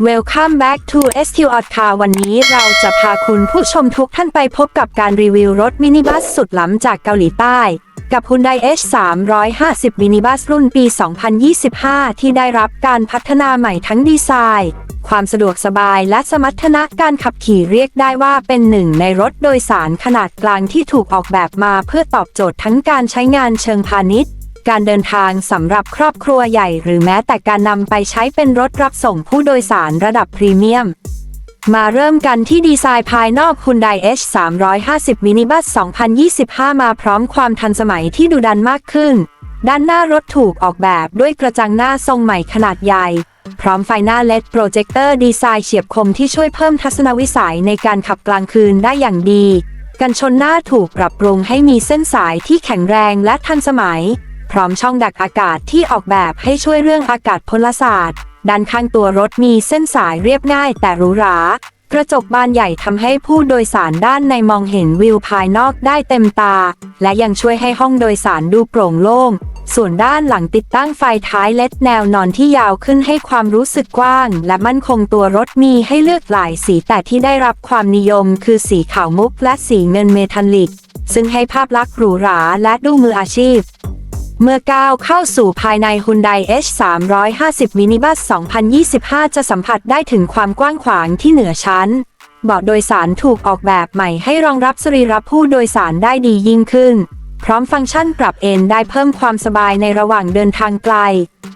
Welcome back to ST o t Car วันนี้เราจะพาคุณผู้ชมทุกท่านไปพบกับการรีวิวรถมินิบัสสุดล้ำจากเกาหลีใต้ กับ Hyundai H 350มินิบัสรุ่นปี 2025 ที่ได้รับการพัฒนาใหม่ทั้งดีไซน์ ความสะดวกสบายและสมรรถนะการขับขี่เรียกได้ว่าเป็นหนึ่งในรถโดยสารขนาดกลางที่ถูกออกแบบมาเพื่อตอบโจทย์ทั้งการใช้งานเชิงพาณิชย์ การเดินทางสำหรับครอบครัวใหญ่ หรือแม้แต่การนำไปใช้เป็นรถรับส่งผู้โดยสารระดับพรีเมียม มาเริ่มกันที่ดีไซน์ภายนอก Hyundai H 350 Minibus 2025 มาพร้อมความทันสมัยที่ดุดันมากขึ้น ด้านหน้ารถถูกออกแบบด้วยกระจังหน้าทรงใหม่ขนาดใหญ่ พร้อมไฟหน้า LED โปรเจคเตอร์ดีไซน์เฉียบคมที่ช่วยเพิ่มทัศนวิสัยในการขับกลางคืนได้อย่างดี กันชนหน้าถูกปรับปรุงให้มีเส้นสายที่แข็งแรงและทันสมัย พร้อมช่องดักอากาศที่ออกแบบให้ช่วยเรื่องอากาศพลศาสตร์ ด้านข้างตัวรถมีเส้นสายเรียบง่ายแต่หรูหรากระจกบานใหญ่ทำให้ผู้โดยสารด้านในมองเห็นวิวภายนอกได้เต็มตา และยังช่วยให้ห้องโดยสารดูโปร่งโล่ง ส่วนด้านหลังติดตั้งไฟท้ายเล็ดแนวนอนที่ยาวขึ้นให้ความรู้สึกกว้าง และมั่นคงตัวรถมีให้เลือกหลายสีแต่ที่ได้รับความนิยมคือสีขาวมุกและสีเงินเมทัลลิก ซึ่งให้ภาพลักษณ์หรูหราและดูมืออาชีพ เมื่อก้าวเข้าสู่ภายใน Hyundai H 350 Minibus 2025 จะสัมผัสได้ถึงความกว้างขวางที่เหนือชั้น เบาะโดยสารถูกออกแบบใหม่ให้รองรับสรีระผู้โดยสารได้ดียิ่งขึ้น พร้อมฟังก์ชันปรับเอนได้เพิ่มความสบายในระหว่างเดินทางไกล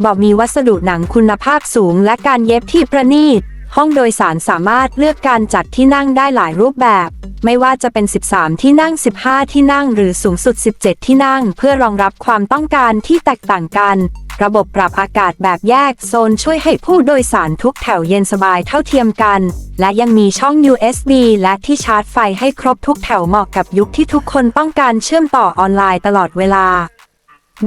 เบาะมีวัสดุหนังคุณภาพสูงและการเย็บที่ประณีต ห้องโดยสารสามารถเลือกการจัดที่นั่งได้หลายรูปแบบ ไม่ว่าจะเป็น 13 ที่นั่ง 15 ที่นั่ง หรือสูงสุด 17 ที่นั่ง เพื่อรองรับความต้องการที่แตกต่างกัน ระบบปรับอากาศแบบแยกโซนช่วยให้ผู้โดยสารทุกแถวเย็นสบายเท่าเทียมกัน และยังมีช่อง USB และที่ชาร์จไฟให้ครบทุกแถวเหมาะกับยุคที่ทุกคนต้องการเชื่อมต่อออนไลน์ตลอดเวลา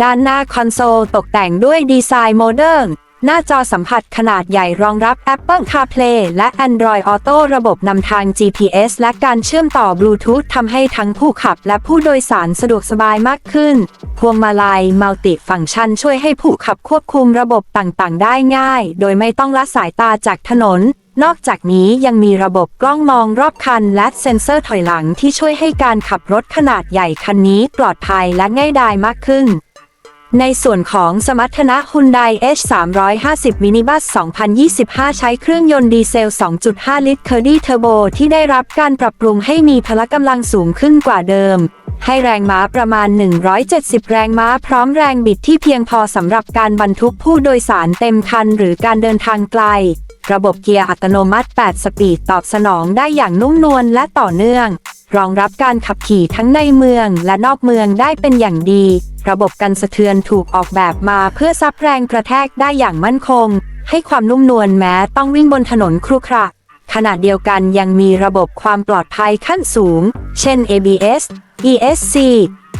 ด้านหน้าคอนโซลตกแต่งด้วยดีไซน์โมเดิร์น หน้าจอสัมผัสขนาดใหญ่รองรับ Apple CarPlay และ Android Auto ระบบนำทาง GPS และการเชื่อมต่อบลูทูธทำให้ทั้งผู้ขับและผู้โดยสารสะดวกสบายมากขึ้น พวงมาลัยมัลติฟัง c t ชันช่วยให้ผู้ขับควบคุมระบบต่างๆ ได้ง่าย โดยไม่ต้องละสายตาจากถนน นอกจากนี้ยังมีระบบกล้องมองรอบคัน และเซ็นเซอร์ถอยหลังที่ช่วยให้การขับรถขนาดใหญ่คันนี้ปลอดภัยและง่ายดายมากขึ้น ในส่วนของสมรรถนะ Hyundai H 350 Minibus 2025 ใช้เครื่องยนต์ดีเซล 2.5 ลิตร Curdy Turbo ที่ได้รับการปรับปรุงให้มีพละกำลังสูงขึ้นกว่าเดิม ให้แรงม้าประมาณ 170 แรงม้าพร้อมแรงบิดที่เพียงพอสำหรับการบรรทุกผู้โดยสารเต็มคันหรือการเดินทางไกล ระบบเกียร์อัตโนมัติ 8 สปีดตอบสนองได้อย่างนุ่มนวลและต่อเนื่อง รองรับการขับขี่ทั้งในเมืองและนอกเมืองได้เป็นอย่างดี ระบบกันสะเทือนถูกออกแบบมาเพื่อซับแรงกระแทกได้อย่างมั่นคง ให้ความนุ่มนวลแม้ต้องวิ่งบนถนนครุขระขณะเดียวกันยังมีระบบความปลอดภัยขั้นสูง เช่น ABS ESC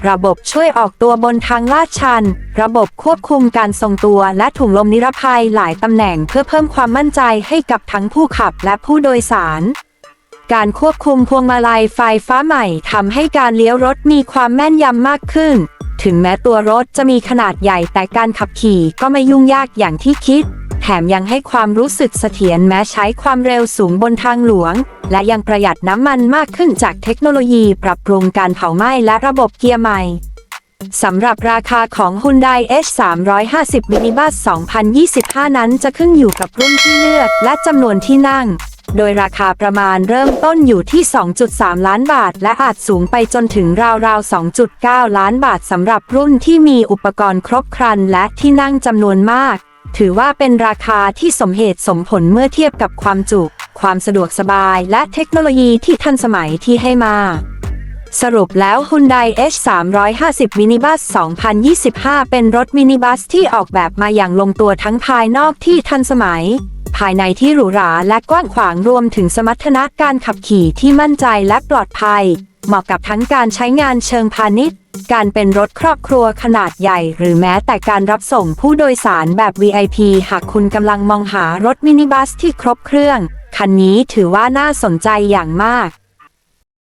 ระบบช่วยออกตัวบนทางลาดชัน ระบบควบคุมการทรงตัวและถุงลมนิรภัยหลายตำแหน่งเพื่อเพิ่มความมั่นใจให้กับทั้งผู้ขับและผู้โดยสาร การควบคุมพวงมาลัยไฟฟ้าใหม่ทำให้การเลี้ยวรถมีความแม่นยำมากขึ้น ถึงแม้ตัวรถจะมีขนาดใหญ่แต่การขับขี่ก็ไม่ยุ่งยากอย่างที่คิด แถมยังให้ความรู้สึกเสถียรแม้ใช้ความเร็วสูงบนทางหลวง และยังประหยัดน้ำมันมากขึ้นจากเทคโนโลยีปรับปรุงการเผาไหม้และระบบเกียร์ใหม่สำหรับราคาของ Hyundai H 350 Minibus 2025 นั้นจะขึ้นอยู่กับรุ่นที่เลือกและจำนวนที่นั่ง โดยราคาประมาณเริ่มต้นอยู่ที่ 2.3 ล้านบาท และอาจสูงไปจนถึงราวๆ 2.9 ล้านบาทสำหรับรุ่นที่มีอุปกรณ์ครบครันและที่นั่งจำนวนมาก ถือว่าเป็นราคาที่สมเหตุสมผลเมื่อเทียบกับความจุ ความสะดวกสบายและเทคโนโลยีที่ทันสมัยที่ให้มาสรุปแล้ว Hyundai H 350 Minibus 2025 เป็นรถมินิบัสที่ออกแบบมาอย่างลงตัวทั้งภายนอกที่ทันสมัย ภายในที่หรูหราและกว้างขวางรวมถึงสมรรถนะการขับขี่ที่มั่นใจและปลอดภัย เหมาะกับทั้งการใช้งานเชิงพาณิชย์ การเป็นรถครอบครัวขนาดใหญ่ หรือแม้แต่การรับส่งผู้โดยสารแบบ VIP หากคุณกำลังมองหารถมินิบัสที่ครบเครื่อง คันนี้ถือว่าน่าสนใจอย่างมาก